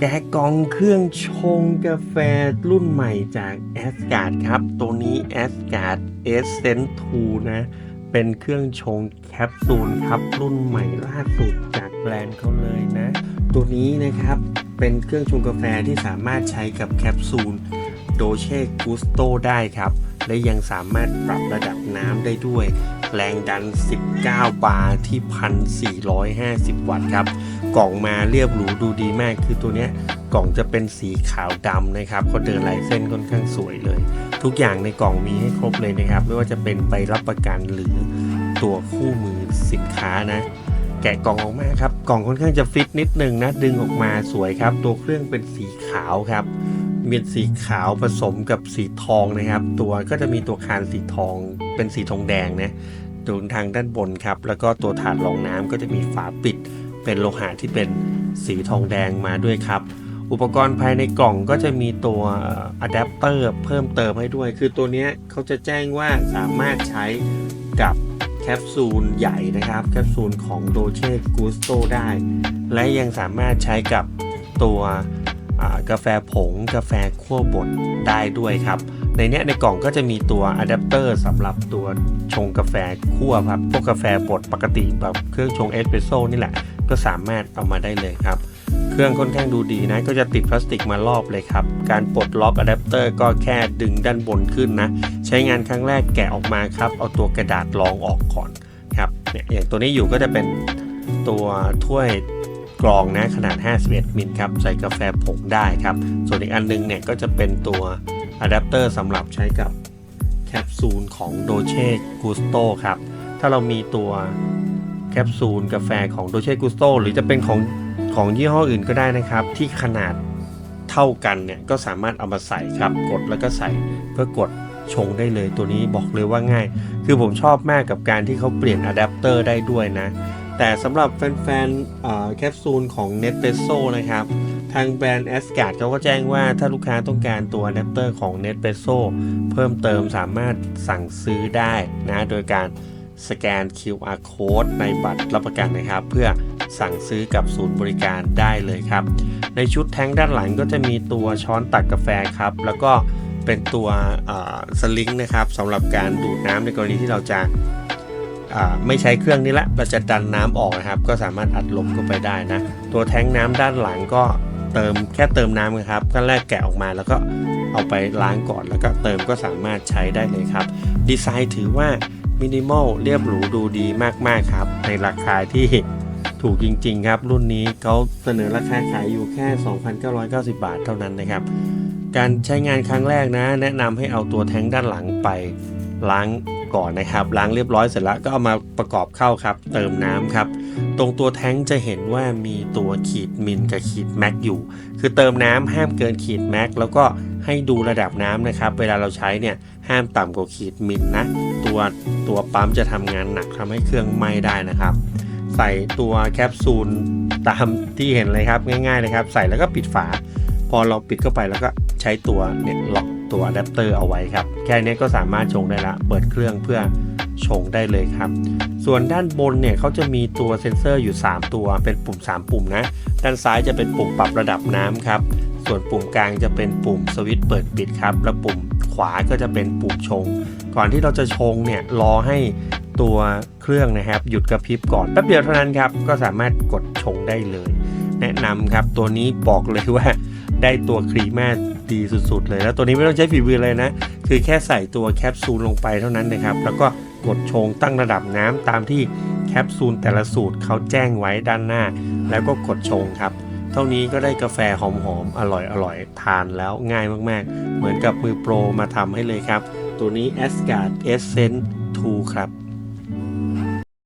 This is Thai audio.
แกะกล่องเครื่องชงกาแฟรุ่นใหม่จากแอสการ์ดครับ ตัวนี้แอสการ์ดเอสเซนทูนะ เป็นเครื่องชงแคปซูลครับ รุ่นใหม่ล่าสุดจากแบรนด์เขาเลยนะ ตัวนี้นะครับเป็นเครื่องชงกาแฟที่สามารถใช้กับแคปซูลโดเช่กุสโตได้ครับ และยังสามารถปรับระดับน้ำได้ด้วย แรงดัน 19 บาร์ที่ 1,450 วัตต์ครับ กล่องมาเรียบหรูดูดีมากคือตัวเนี้ยกล่องจะเป็นสีขาวดำนะครับเขาเดินลายเส้นค่อนข้างสวยเลย ทุกอย่างในกล่องมีให้ครบเลยนะครับ ไม่ว่าจะเป็นใบรับประกันหรือตัวคู่มือสินค้านะแกะกล่องออกมาครับ กล่องค่อนข้างจะฟิตนิดนึงนะ ดึงออกมาสวยครับ ตัวเครื่องเป็นสีขาวครับ มีสีขาวผสมกับสีทองนะครับ ตัวก็จะมีตัวคานสีทองเป็นสีทองแดงนะตรงทางด้านบนครับ แล้วก็ตัวถาดรองน้ำก็จะมีฝาปิด เป็นโลหะที่เป็นสีทองแดงมาด้วยครับ อุปกรณ์ภายในกล่องก็จะมีตัวอะแดปเตอร์เพิ่มเติมให้ด้วย คือตัวนี้เขาจะแจ้งว่าสามารถใช้กับแคปซูลใหญ่นะครับ แคปซูลของโดเช่กูสโตได้ และยังสามารถใช้กับตัว กาแฟผง กาแฟคั่วบดได้ด้วยครับ ในเนี้ยในกล่องก็จะมีตัวอะแดปเตอร์สำหรับตัวชงกาแฟคั่วครับ พวกกาแฟบดปกติแบบเครื่องชงเอสเปรสโซ่นี่แหละ ก็สามารถเอามาได้เลยครับ เครื่องค่อนข้างดูดีนะ ก็จะติดพลาสติกมารอบเลยครับ การปลดล็อกอะแดปเตอร์ก็แค่ดึงด้านบนขึ้นนะ ใช้งานครั้งแรกแกะออกมาครับ เอาตัวกระดาษรองออกก่อนครับ เนี่ยอย่างตัวนี้อยู่ก็จะเป็นตัวถ้วย กรองนะขนาด 51 มิลครับใส่กาแฟผงได้ครับ ส่วนอีกอันนึงเนี่ยก็จะเป็นตัวอะแดปเตอร์สำหรับใช้กับแคปซูลของ d o c e Gusto ครับ ถ้าเรามีตัวแคปซูลกาแฟของ d o c e Gusto หรือจะเป็นของของยี่ห้ออื่นก็ได้นะครับ ที่ขนาดเท่ากันเนี่ยก็สามารถเอามาใส่ครับ กดแล้วก็ใส่เพื่อกดชงได้เลยตัวนี้บอกเลยว่าง่าย คือผมชอบมากกับการที่เขาเปลี่ยนอะแดปเตอร์ได้ด้วยนะ แต่สำหรับแฟนๆแคปซูลของ n e t p e s s o นะครับ ทางแบรนด์ a s g a r d เขาก็แจ้งว่าถ้าลูกค้าต้องการตัวอะแดปเตอร์ของ n e t p e s s o เพิ่มเติมสามารถสั่งซื้อได้นะ โดยการสแกน QR code ในบัตรรับประกันนะครับ เพื่อสั่งซื้อกับศูนย์บริการได้เลยครับ ในชุดแท้งด้านหลังก็จะมีตัวช้อนตักกาแฟครับ แล้วก็เป็นตัวสลิงนะครับสำหรับการดูดน้ำในกรณีที่เราจะ ไม่ใช้เครื่องนี้ละเราจะดันน้ำออกนะครับ ก็สามารถอัดลมเข้าไปได้นะ ตัวแทงน้ำด้านหลังก็เติมแค่เติมน้ำนะครับขั้นแรกแกะออกมาแล้วก็เอาไปล้างก่อนแล้วก็เติมก็สามารถใช้ได้เลยครับ ดีไซน์ถือว่ามินิมอลเรียบหรูดูดีมาก ๆ ครับ ในราคาที่ถูกจริง ๆ ครับ รุ่นนี้เขาเสนอราคาขายอยู่แค่ 2,990 บาทเท่านั้นนะครับ การใช้งานครั้งแรกนะ แนะนำให้เอาตัวแท้งด้านหลังไปล้าง ก่อนนะครับล้างเรียบร้อยเสร็จแล้วก็เอามาประกอบเข้าครับ เติมน้ำครับ ตรงตัวแท้งจะเห็นว่ามีตัวขีดมิลกับขีดแม็กอยู่ คือเติมน้ำห้ามเกินขีดแม็กแล้วก็ให้ดูระดับน้ำนะครับ เวลาเราใช้เนี่ยห้ามต่ำกว่าขีดมิลนะตัวตัวปั๊มจะทำงานหนักทำให้เครื่องไหม้ได้นะครับ ใส่ตัวแคปซูลตามที่เห็นเลยครับง่ายๆเลยครับ ใส่แล้วก็ปิดฝา พอเราปิดเข้าไปแล้วก็ใช้ตัวเนี่ยล็อก ตัวอะแดปเตอร์เอาไว้ครับ แค่นี้ก็สามารถชงได้ละ เปิดเครื่องเพื่อชงได้เลยครับ ส่วนด้านบนเนี่ยเขาจะมีตัวเซ็นเซอร์อยู่ 3 ตัวเป็นปุ่ม 3 ปุ่มนะ ด้านซ้ายจะเป็นปุ่มปรับระดับน้ำครับ ส่วนปุ่มกลางจะเป็นปุ่มสวิตช์เปิดปิดครับ และปุ่มขวาก็จะเป็นปุ่มชง ก่อนที่เราจะชงเนี่ยรอให้ตัวเครื่องนะครับ หยุดกระพริบก่อนแป๊บเดียวเท่านั้นครับ ก็สามารถกดชงได้เลย แนะนำครับตัวนี้บอกเลยว่า ได้ตัวครีม่าดีสุดๆเลย แล้วตัวนี้ไม่ต้องใช้ฝีมือเลยนะ คือแค่ใส่ตัวแคปซูลลงไปเท่านั้นนะครับ แล้วก็กดชงตั้งระดับน้ำตามที่แคปซูลแต่ละสูตรเขาแจ้งไว้ด้านหน้า แล้วก็กดชงครับ เท่านี้ก็ได้กาแฟหอมๆอร่อยๆทานแล้วง่ายมากๆ เหมือนกับมือโปรมาทำให้เลยครับ ตัวนี้ a s g a r d Essence 2 ครับ